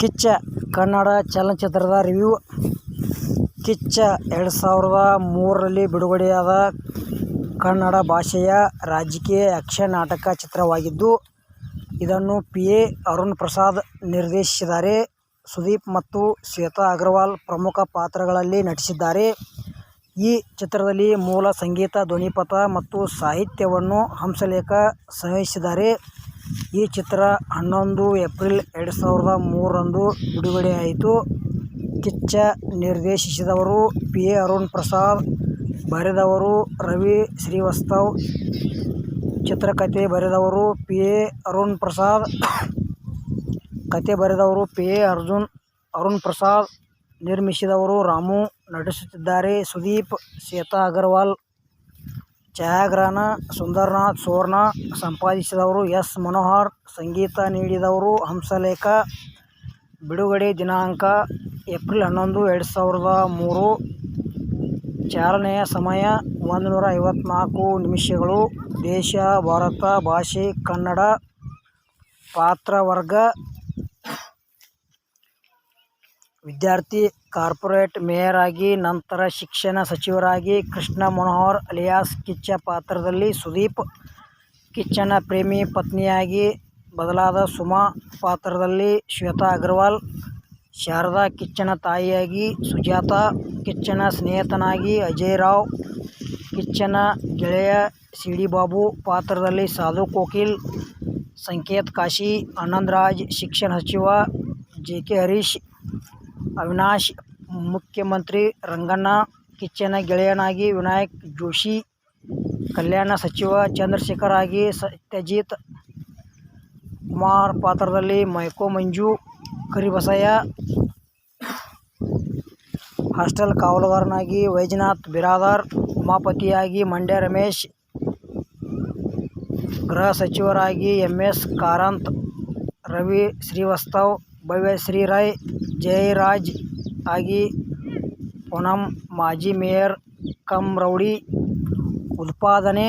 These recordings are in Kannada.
ಕಿಚ್ಚ ಕನ್ನಡ ಚಲನಚಿತ್ರದ ರಿವ್ಯೂ ಕಿಚ್ಚ ಎರಡು ಸಾವಿರದ ಮೂರರಲ್ಲಿ ಬಿಡುಗಡೆಯಾದ ಕನ್ನಡ ಭಾಷೆಯ ರಾಜಕೀಯ ಆಕ್ಷನ್ ನಾಟಕ ಚಿತ್ರವಾಗಿದ್ದು, ಇದನ್ನು ಪಿ. ಎ. ಅರುಣ್ ಪ್ರಸಾದ್ ನಿರ್ದೇಶಿಸಿದ್ದಾರೆ. ಸುದೀಪ್ ಮತ್ತು ಶ್ವೇತಾ ಅಗರ್ವಾಲ್ ಪ್ರಮುಖ ಪಾತ್ರಗಳಲ್ಲಿ ನಟಿಸಿದ್ದಾರೆ. ಈ ಚಿತ್ರದಲ್ಲಿ ಮೂಲ ಸಂಗೀತ, ಧ್ವನಿಪಥ ಮತ್ತು ಸಾಹಿತ್ಯವನ್ನು ಹಂಸಲೇಖ ಸಂಯೋಜಿಸಿದ್ದಾರೆ. ಈ ಚಿತ್ರ ಹನ್ನೊಂದು ಏಪ್ರಿಲ್ ಎರಡು ಸಾವಿರದ ಮೂರರಂದು ಬಿಡುಗಡೆಯಾಯಿತು. ಕಿಚ್ಚ ನಿರ್ದೇಶಿಸಿದವರು ಪಿ. ಎ. ಅರುಣ್ ಪ್ರಸಾದ್, ಬರೆದವರು ರವಿ ಶ್ರೀವಾಸ್ತವ್, ಚಿತ್ರಕಥೆ ಬರೆದವರು ಪಿ. ಎ. ಅರುಣ್ ಪ್ರಸಾದ್, ಕತೆ ಬರೆದವರು ಪಿ. ಎ. ಅರ್ಜುನ್ ಅರುಣ್ ಪ್ರಸಾದ್, ನಿರ್ಮಿಸಿದವರು ರಾಮು. ನಟಿಸುತ್ತಿದ್ದಾರೆ ಸುದೀಪ್, ಶ್ವೇತಾ ಅಗರ್ವಾಲ್. ಛಾಯಾಗ್ರಹಣ ಸುಂದರ್ನಾಥ್ ಸುವರ್ಣ. ಸಂಪಾದಿಸಿದವರು ಎಸ್. ಮನೋಹರ್. ಸಂಗೀತ ನೀಡಿದವರು ಹಂಸಲೇಖ. ಬಿಡುಗಡೆ ದಿನಾಂಕ ಏಪ್ರಿಲ್ ಹನ್ನೊಂದು, ಎರಡು ಸಾವಿರದ ಮೂರು. ಚಾಲನೆಯ ಸಮಯ ಒಂದುನೂರ ಐವತ್ನಾಲ್ಕು ನಿಮಿಷಗಳು. ದೇಶ ಭಾರತ. ಭಾಷೆ ಕನ್ನಡ. ಪಾತ್ರವರ್ಗ ವಿದ್ಯಾರ್ಥಿ. ಕಾರ್ಪೊರೇಟ್ ಮೇಯರ್ ಆಗಿ, ನಂತರ ಶಿಕ್ಷಣ ಸಚಿವರಾಗಿ ಕೃಷ್ಣ ಮನೋಹರ್ ಅಲಿಯಾಸ್ ಕಿಚ್ಚ ಪಾತ್ರದಲ್ಲಿ ಸುದೀಪ್. ಕಿಚ್ಚನ ಪ್ರೇಮಿ ಪತ್ನಿಯಾಗಿ ಬದಲಾದ ಸುಮಾ ಪಾತ್ರದಲ್ಲಿ ಶ್ವೇತಾ ಅಗರ್ವಾಲ್. ಶಾರದಾ. ಕಿಚ್ಚನ ತಾಯಿಯಾಗಿ ಸುಜಾತಾ. ಕಿಚ್ಚನ ಸ್ನೇಹಿತನಾಗಿ ಅಜಯ್ ರಾವ್. ಕಿಚ್ಚನ ಗೆಳೆಯ ಸಿಡಿಬಾಬು ಪಾತ್ರದಲ್ಲಿ ಸಾಧು ಕೋಕಿಲ್. ಸಂಕೇತ್ ಕಾಶಿ. ಆನಂದರಾಜ್. ಶಿಕ್ಷಣ ಸಚಿವ ಜೆ. ಕೆ. ಹರೀಶ್. ಅವಿನಾಶ್. ಮುಖ್ಯಮಂತ್ರಿ ರಂಗಣ್ಣ. ಕಿಚ್ಚನ ಗೆಳೆಯನಾಗಿ ವಿನಾಯಕ್ ಜೋಶಿ. ಕಲ್ಯಾಣ ಸಚಿವ ಚಂದ್ರಶೇಖರ್ ಆಗಿ ಸತ್ಯಜೀತ್. ಕುಮಾರ್ ಪಾತ್ರದಲ್ಲಿ ಮೈಕೋ ಮಂಜು. ಕರಿಬಸಯ್ಯ. ಹಾಸ್ಟೆಲ್ ಕಾವಲುಗಾರನಾಗಿ ವೈಜನಾಥ್ ಬಿರಾದಾರ್. ಉಮಾಪತಿಯಾಗಿ ಮಂಡ್ಯ ರಮೇಶ್. ಗೃಹ ಸಚಿವರಾಗಿ ಎಂ. ಎಸ್. ಕಾರಂತ್, ರವಿ ಶ್ರೀವಾಸ್ತವ್, ಭವ್ಯಶ್ರೀ ಶ್ರೀರೈ ಜಯರಾಜ್ ಆಗಿ ಪೂನಂ. ಮಾಜಿ ಮೇಯರ್ ಕಮ್ ರೌಡಿ. ಉತ್ಪಾದನೆ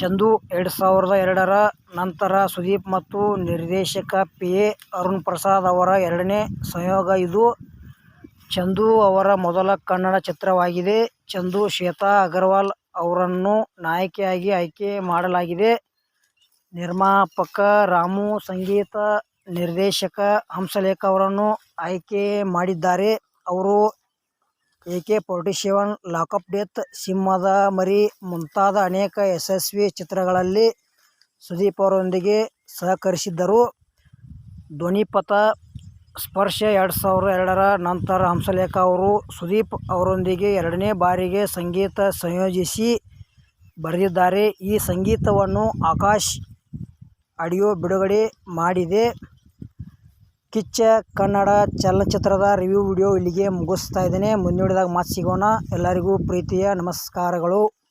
ಚಂದು. ಎರಡು ಸಾವಿರದ ಎರಡರ ನಂತರ ಸುದೀಪ್ ಮತ್ತು ನಿರ್ದೇಶಕ ಪಿ. ಎ. ಅರುಣ್ ಪ್ರಸಾದ್ ಅವರ ಎರಡನೇ ಸಂಯೋಗ ಇದು. ಚಂದು ಅವರ ಮೊದಲ ಕನ್ನಡ ಚಿತ್ರವಾಗಿದೆ. ಚಂದು ಶ್ವೇತಾ ಅಗರ್ವಾಲ್ ಅವರನ್ನು ನಾಯಕಿಯಾಗಿ ಆಯ್ಕೆ ಮಾಡಲಾಗಿದೆ. ನಿರ್ಮಾಪಕ ರಾಮು, ಸಂಗೀತ ನಿರ್ದೇಶಕ ಹಂಸಲೇಖ ಅವರನ್ನು ಆಯ್ಕೆ ಮಾಡಿದ್ದಾರೆ. ಅವರು ಎಕೆ-ಫಾರ್ಟಿಸೆವೆನ್, ಲಾಕಪ್ ಡೆತ್, ಸಿಂಹದ ಮರಿ ಮುಂತಾದ ಅನೇಕ ಯಶಸ್ವಿ ಚಿತ್ರಗಳಲ್ಲಿ ಸುದೀಪ್ ಅವರೊಂದಿಗೆ ಸಹಕರಿಸಿದ್ದರು. ಧ್ವನಿಪಥ ಸ್ಪರ್ಶ ಎರಡು ಸಾವಿರದ ಎರಡರ ನಂತರ ಹಂಸಲೇಖ ಅವರು ಸುದೀಪ್ ಅವರೊಂದಿಗೆ ಎರಡನೇ ಬಾರಿಗೆ ಸಂಗೀತ ಸಂಯೋಜಿಸಿ ಬರೆದಿದ್ದಾರೆ. ಈ ಸಂಗೀತವನ್ನು ಆಕಾಶ್ ಆಡಿಯೋ ಬಿಡುಗಡೆ ಮಾಡಿದೆ. ಕಿಚ್ಚ ಕನ್ನಡ ಚಲನಚಿತ್ರದ ರಿವ್ಯೂ ವಿಡಿಯೋ ಇಲ್ಲಿಗೆ ಮುಗಿಸ್ತಾ ಇದ್ದೇನೆ. ಮುಂದಿನ ವಿಡಿಯೋದಾಗ ಮತ್ತೆ ಸಿಗೋಣ. ಎಲ್ಲರಿಗೂ ಪ್ರೀತಿಯ ನಮಸ್ಕಾರಗಳು.